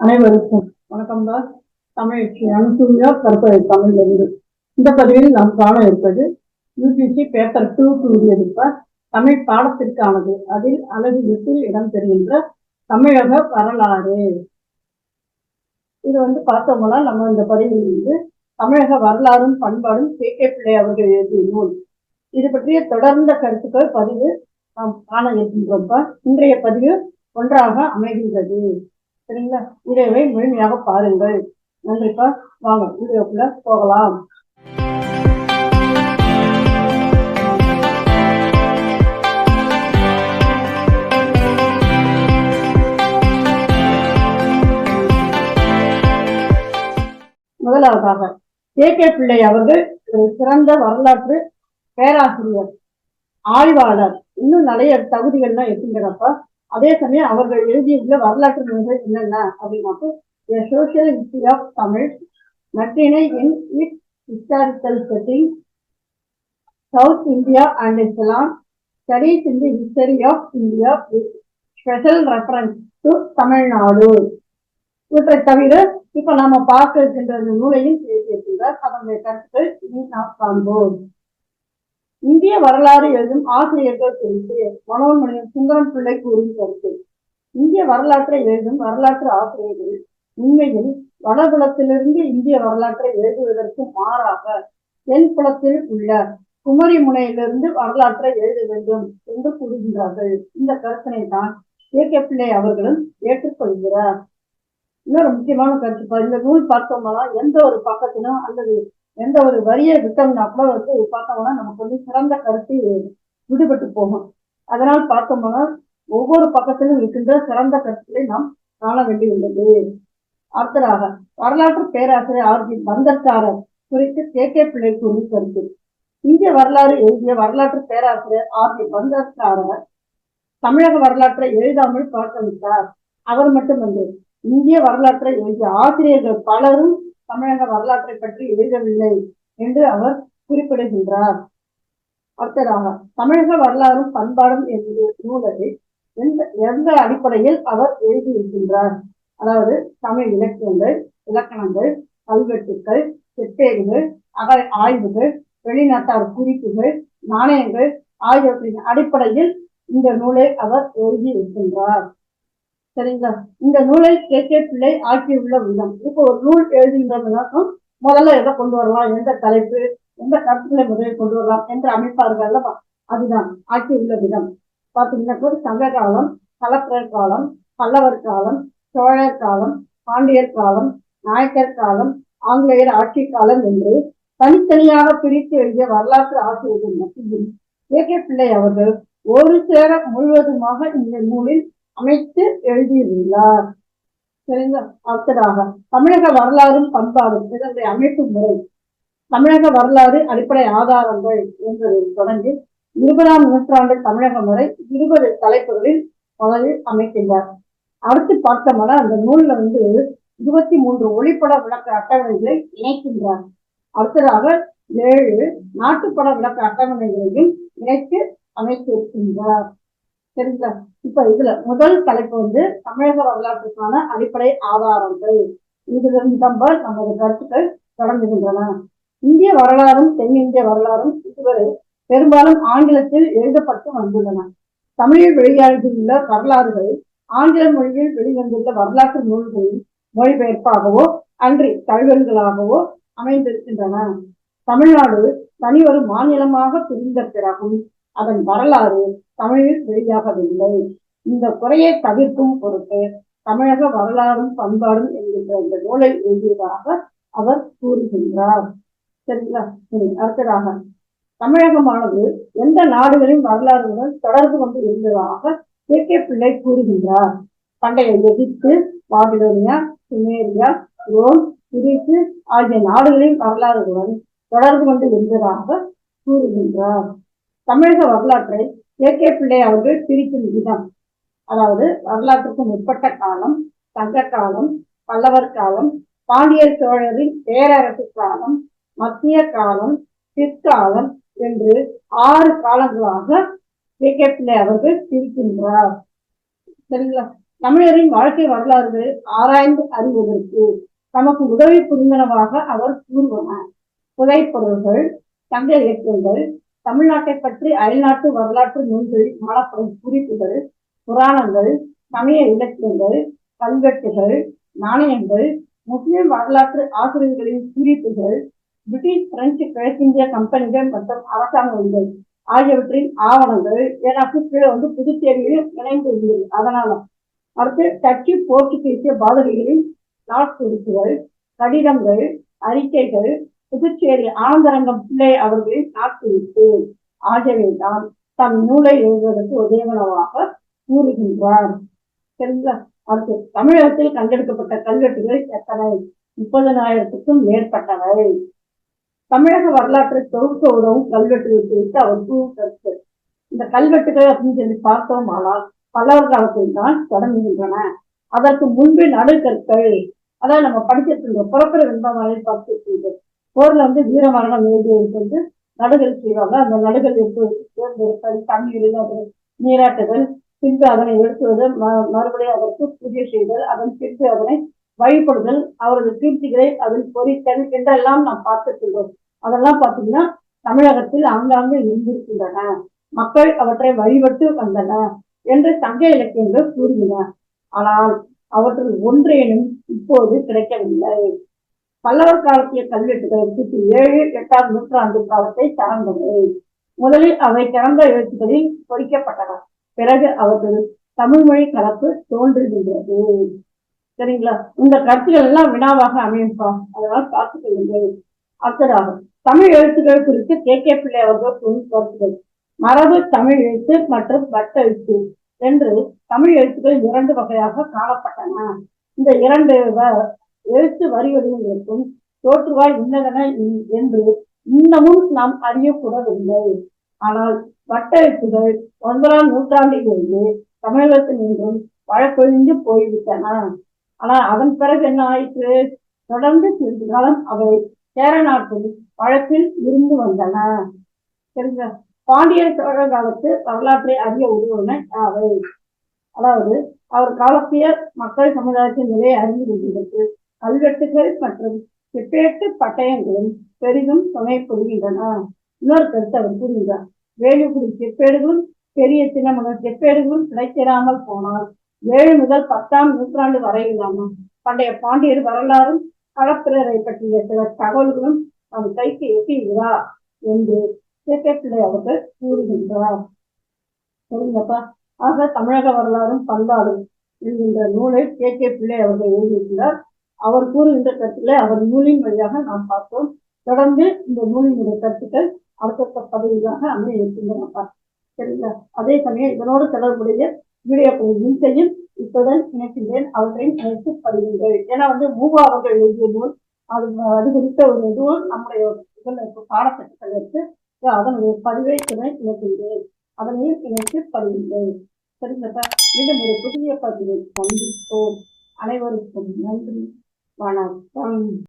அனைவருக்கும் வணக்கம் தான். தமிழ் அனுசூயா கருப்பை தமிழிலிருந்து. இந்த பதிவில் நாம் காண இருப்பது யூபிசி பேப்பர் டூக்கு உரியதிப்ப தமிழ் பாடத்திற்கானது. அதில் அழகு எட்டில் இடம்பெறுகின்ற தமிழக வரலாறு. இது வந்து பார்த்தோம்னா நம்ம இந்த பதிவில் வந்து தமிழக வரலாறும் பண்பாடும் கே கே பிள்ளை அவர்கள் எழுதிய நூல். இது பற்றிய தொடர்ந்த கருத்துக்கள் பதிவு நாம் காண இருக்கின்றோம். இன்றைய பதிவு ஒன்றாக அமைகின்றது. சரிங்களா? வீடியோவை முழுமையாக பாருங்கள். நன்றிப்பா வாங்க வீடியோக்குள்ள போகலாம். முதலாவதாக கே. கே. பிள்ளை அவர்கள் ஒரு சிறந்த வரலாற்று பேராசிரியர் ஆய்வாளர். இன்னும் நிறைய தகுதிகள்லாம் இருக்குங்கிறப்ப அதே சமயம் அவர்கள் எழுதியுள்ள வரலாற்று நூல்கள் என்னென்ன அப்படின்னாக்கோ a social history of Tamil Natrinai in it historical setting south India and Islam studies in the history of India with special reference to Tamil Nadu இவற்றை தவிர இப்போ நாம பார்க்க இருக்கின்ற நூலையும் பேசியிருக்கிறார் அதனுடைய கருத்துக்கள் இனி நாம் காண்போம் இந்திய வரலாறு எழுதும் ஆசிரியர்கள் குறித்து மனோன்மணியம் சுந்தரம் பிள்ளை கூறும் கருத்து. இந்திய வரலாற்றை எழுதும் வரலாற்று ஆசிரியர்கள் உண்மையில் வடபுலத்திலிருந்து இந்திய வரலாற்றை எழுதுவதற்கு மாறாக தென் புலத்தில் உள்ள குமரி முனையிலிருந்து வரலாற்றை எழுத வேண்டும் என்று கூறுகின்றார்கள். இந்த கருத்தினை தான் ஏ. கே. பிள்ளை அவர்களும் ஏற்றுக்கொள்கிறார். இன்னொரு முக்கியமான கருத்து இந்த நூல் பார்த்தோம்னா எந்த ஒரு பக்கத்திலும் அல்லது எந்த ஒரு வரியை விட்டோம்னா கூட வந்து பார்த்தோம்னா நமக்கு வந்து சிறந்த கருத்து விடுபட்டு போகும். அதனால் பார்த்தோம்னா ஒவ்வொரு பக்கத்திலும் இருக்கின்ற சிறந்த கருத்துக்களை நாம் காண வேண்டியுள்ளது அடுத்ததாக வரலாற்று பேராசிரியர் ஆர் ஜி பந்தர்காரர் குறித்து கே. கே. பிள்ளை கூறும் கருத்து. இந்திய வரலாறு எழுதிய வரலாற்று பேராசிரியர் ஆர் ஜி பந்தர்காரர் தமிழக வரலாற்றை எழுதாமல் புறக்கணித்தார். அவர் மட்டுமன்று இந்திய வரலாற்றை எழுதிய ஆசிரியர்கள் பலரும் தமிழக வரலாற்றை பற்றி எழுதவில்லை என்று அவர் குறிப்பிடுகின்றார். அடுத்ததாக தமிழக வரலாறும் பண்பாடும் என்ற நூலை எந்த எந்த அடிப்படையில் அவர் எழுதியிருக்கின்றார்? அதாவது தமிழ் இலக்கியங்கள் இலக்கணங்கள் கல்வெட்டுக்கள் செப்பேடுகள் அக ஆய்வுகள் வெளிநாட்டார் குறிப்புகள் நாணயங்கள் ஆகியவற்றின் அடிப்படையில் இந்த நூலை அவர் எழுதியிருக்கின்றார். இருக்கின்றார் சரிங்களா? இந்த நூலை கே. கே. பிள்ளை ஆக்கியுள்ள விதம் இப்போ ஒரு நூல் எழுதுகின்றதுனாக்கும் முதல்ல எதை கொண்டு வரலாம்? எந்த தலைப்பு? எந்த கருத்துக்களை முதலில் கொண்டு வரலாம்? என்ற அமைப்பார்கள் அல்லவா? அதுதான். ஆக்கியுள்ள விதம். பார்த்தீங்கன்னா சங்க காலம் கலப்பரர் காலம் பல்லவர் காலம் சோழர் காலம் பாண்டியர் காலம் நாயக்கர் காலம் ஆங்கிலேயர் ஆட்சி காலம் என்று தனித்தனியாக பிரித்து எழுதிய வரலாற்று ஆசிரியர்கள் மத்தியில் ஏ கே. பிள்ளை அவர்கள் ஒரு சேர முழுவதுமாக இந்த நூலில் அமைத்து எழுதியுள்ளார் சரிங்களா அடுத்ததாக தமிழக வரலாறும் பண்பாடும் இதனுடைய அமைப்பு முறை. தமிழக வரலாறு அடிப்படை ஆதாரங்கள் என்பதில் தொடங்கி இருபதாம் நூற்றாண்டு தமிழக முறை இருபது தலைப்புகளில் முதலில் அமைக்கின்றார். அடுத்து பார்த்தோம்னா அந்த நூல்ல வந்து இருபத்தி மூன்று ஒளிப்பட விளக்க அட்டவணைகளை இணைக்கின்றார். அடுத்ததாக ஏழு நாட்டுப்பட விளக்க அட்டவணைகளையும் இணைத்து அமைத்திருக்கின்றார். சரிங்களா இப்ப இதுல முதல் தலைப்பு வந்து தமிழக வரலாற்றுக்கான அடிப்படை ஆதாரங்கள். இதிலிருந்து நம்ம நமது கருத்துக்கள் தொடங்குகின்றன. இந்திய வரலாறும் தென்னிந்திய வரலாறும் இதுவரை பெரும்பாலும் ஆங்கிலத்தில் எழுதப்பட்டு வந்துள்ளன. தமிழில் வெளியாகியுள்ள வரலாறுகள் ஆங்கில மொழியில் வெளிவந்துள்ள வரலாற்று நூல்களின் மொழிபெயர்ப்பாகவோ அன்றி தழுவல்களாகவோ அமைந்திருக்கின்றன. தமிழ்நாடு தனி ஒரு மாநிலமாக பிரிந்த பிறகும் அதன் வரலாறு தமிழில் வெளியாகவில்லை. இந்த குறையை தவிர்க்கும் பொருட்டு தமிழக வரலாறும் பண்பாடும் என்கின்ற இந்த நூலை எழுதியதாக அவர் கூறுகின்றார். சரிங்களா? அடுத்ததாக. தமிழகமானது எந்த நாடுகளின் வரலாறுகளுடன் தொடர்பு கொண்டு இருந்ததாக கே. கே. பிள்ளை கூறுகின்றார். பண்டைய எகிப்து பாபிலோனியா சுமேரியா ரோம் கிரீசு ஆகிய நாடுகளின் வரலாறுகளுடன் தொடர்பு கொண்டு இருந்ததாக கூறுகின்றார். தமிழக வரலாற்றை கே. கே. பிள்ளை அவர்கள் பிரிக்கும் விதம். அதாவது வரலாற்றுக்கு முற்பட்ட காலம் தங்க காலம் பல்லவர் காலம் பாண்டியர் சோழரின் பேரரசு காலம் மத்திய காலம் பிற்காலம் என்று ஆறு காலங்களாக கே. கே. பிள்ளை அவர்கள் பிரிக்கின்றார். சரிங்களா? தமிழரின் வாழ்க்கை வரலாறு ஆராய்ந்து அறிவதற்கு தமக்கு உதவி புரிந்தனவாக அவர் கூறுவன புதைப்பொருள்கள் சங்க இயக்கங்கள் தமிழ்நாட்டை பற்றி அயல்நாட்டு வரலாற்று நூல்களில் காணப்படும் குறிப்புகள் புராணங்கள் சமய இலக்கியங்கள் கல்வெட்டுகள் நாணயங்கள் முஸ்லிம் வரலாற்று ஆசிரியர்களின் குறிப்புகள் பிரிட்டிஷ் பிரெஞ்சு கிழக்கிந்திய கம்பெனிகள் மற்றும் அரசாங்கங்கள் ஆகியவற்றின் ஆவணங்கள். எனக்கு கீழே வந்து புதுச்சேரியிலும் இணைந்து இருந்தது அதனால அடுத்து டச்சு போர்ச்சுகீசிய பாதகைகளின் நாட்குறிப்புகள் கடிதங்கள் அறிக்கைகள் புதுச்சேரி ஆனந்தரங்கம் பிள்ளை அவர்களின் ஆகவே தான் தம் நூலை எழுதுவதற்கு உதயவனவாக கூறுகின்றார். சரிங்களா அடுத்து தமிழகத்தில் கண்டெடுக்கப்பட்ட கல்வெட்டுகள் எத்தனை? முப்பதனாயிரத்துக்கும் மேற்பட்டவை. தமிழக வரலாற்றை தொகுக்க உதவும் கல்வெட்டுகள் குறித்து அவர் கூறுகிறது இந்த கல்வெட்டுகள் அப்படின்னு சொல்லி பார்த்தோம் ஆனால் பல்லவர் காலத்தில் தான் தொடங்குகின்றன. அதற்கு முன்பு நடுக்கற்கள். அதாவது நம்ம படிச்சிருக்கின்ற புறப்பிற புறப்புற வெண்பாமலை போர்ல வந்து வீரமரணம் எழுதியதுக்கு வந்து நடுகள் செய்வாங்க. அந்த நடுகள் எடுத்து தேர்ந்தெடுப்பது தண்ணீரில் நீராட்டுதல் பின்பு அதனை எழுத்துவது ம- மறுபடியும் அதற்கு பூஜை செய்தல் அதன் பின்பு அதனை வழிபடுதல் அவரது கீர்த்திகளை அதில் பொறித்தல் என்றெல்லாம் நாம் பார்த்துருக்கிறோம் அதெல்லாம் பார்த்தீங்கன்னா தமிழகத்தில் ஆங்காங்கு இருந்திருக்கின்றன. மக்கள் அவற்றை வழிபட்டு வந்தன என்று சங்க இலக்கியங்கள் கூறுகின்றன. ஆனால் அவற்றில் ஒன்றேனும் இப்போது கிடைக்கவில்லை. பல்லவர் காலத்திய கல்வெட்டுகள் கிபி ஏழு எட்டாம் நூற்றாண்டு காலத்தை சார்ந்தவை முதலில் அவை திறந்த எழுத்துக்களில் பொறிக்கப்பட்டன. பிறகு அவர்கள் தமிழ் மொழி கலப்பு தோன்றுகின்றது. சரிங்களா? இந்த கருத்துக்கள் எல்லாம் வினாவாக அமையும்பா? அதனால் பார்த்துக் கொள்ளுங்கள். அடுத்ததாக தமிழ் எழுத்துக்கள் குறித்து கே. கே. பிள்ளை அவர்கள் கூறும் கருத்துக்கள். மரபு தமிழ் எழுத்து மற்றும் வட்டெழுத்து என்று தமிழ் எழுத்துக்கள் இரண்டு வகையாக காணப்பட்டன. இந்த இரண்டு எழுத்து வரிவடிவங்களுக்கும் தோற்றுவாய் இன்னதென இன்- என்று இன்னமும் நாம் அறியக்கூடவில்லை ஆனால் வட்டெழுத்துகள் ஒன்பதாம் நூற்றாண்டிலிருந்து தமிழகத்தில் நின்றும் வழக்கொழிந்து போய்விட்டன. ஆனால் அதன் பிறகு என்ன ஆயிற்று? தொடர்ந்து சிறிது காலம் அவை சேர நாட்டில் வழக்கில் இருந்து வந்தன. சரிங்களா பாண்டிய சோழ காலத்து வரலாற்றை அறிய உதவுன அவை அதாவது அவர் காலத்திய மக்கள் சமுதாயத்தின் நிலையை அறிந்து கொண்டிருக்கிறது கல்வெட்டுகள் மற்றும் செப்பேட்டு பட்டயங்களும் பெரிதும் துணை புரிகின்றன. இன்னொரு கருத்து அவர் கூறுகிறார் வேலுக்குடி செப்பேடுகளும் பெரிய சின்னமகன் செப்பேடுகளும் கிடைத்திராமல் போனால் ஏழு முதல் பத்தாம் நூற்றாண்டு வரையிலான பண்டைய பாண்டியர் வரலாறும் களப்பிரரை பற்றிய சில தகவல்களும் நம் கைக்கு எட்டுகிறா என்று சேக்கப்பிள்ளை அவர்கள் கூறுகின்றார். சரிங்கப்பா ஆக தமிழக வரலாறும் பண்பாடும் என்கின்ற நூலை கே கே பிள்ளை அவர்கள் எழுதியிருக்கிறார். அவர் கூறுகின்ற கருத்துக்களை அவர் நூலின் வழியாக நாம் பார்த்தோம். தொடர்ந்து இந்த நூலினுடைய கருத்துக்கள் அடுத்தடுத்த பதவியாக அமைய இருக்கின்றன. சரிங்களா? அதே சமயம் இதனோடு தொடர்புடைய வீடியோக்களின் லிங்கையும் இத்துடன் இணைக்கின்றேன். அவற்றையும் இணைத்து படுகின்றேன் ஏன்னா வந்து மூவா அவர்கள் எழுதிய நூல் அது அது குறித்த ஒரு நூல் நம்முடைய இதில் இப்போ பாடத்திட்டத்தில் இருக்கு அதனுடைய பதிவை துணை இணைக்கின்றேன். அதனையும் இணைத்து படுகின்றேன் சரிங்களா? மீண்டும் ஒரு புதிய பதிவை சந்திப்போம். அனைவருக்கும் நன்றி. வணக்கம்.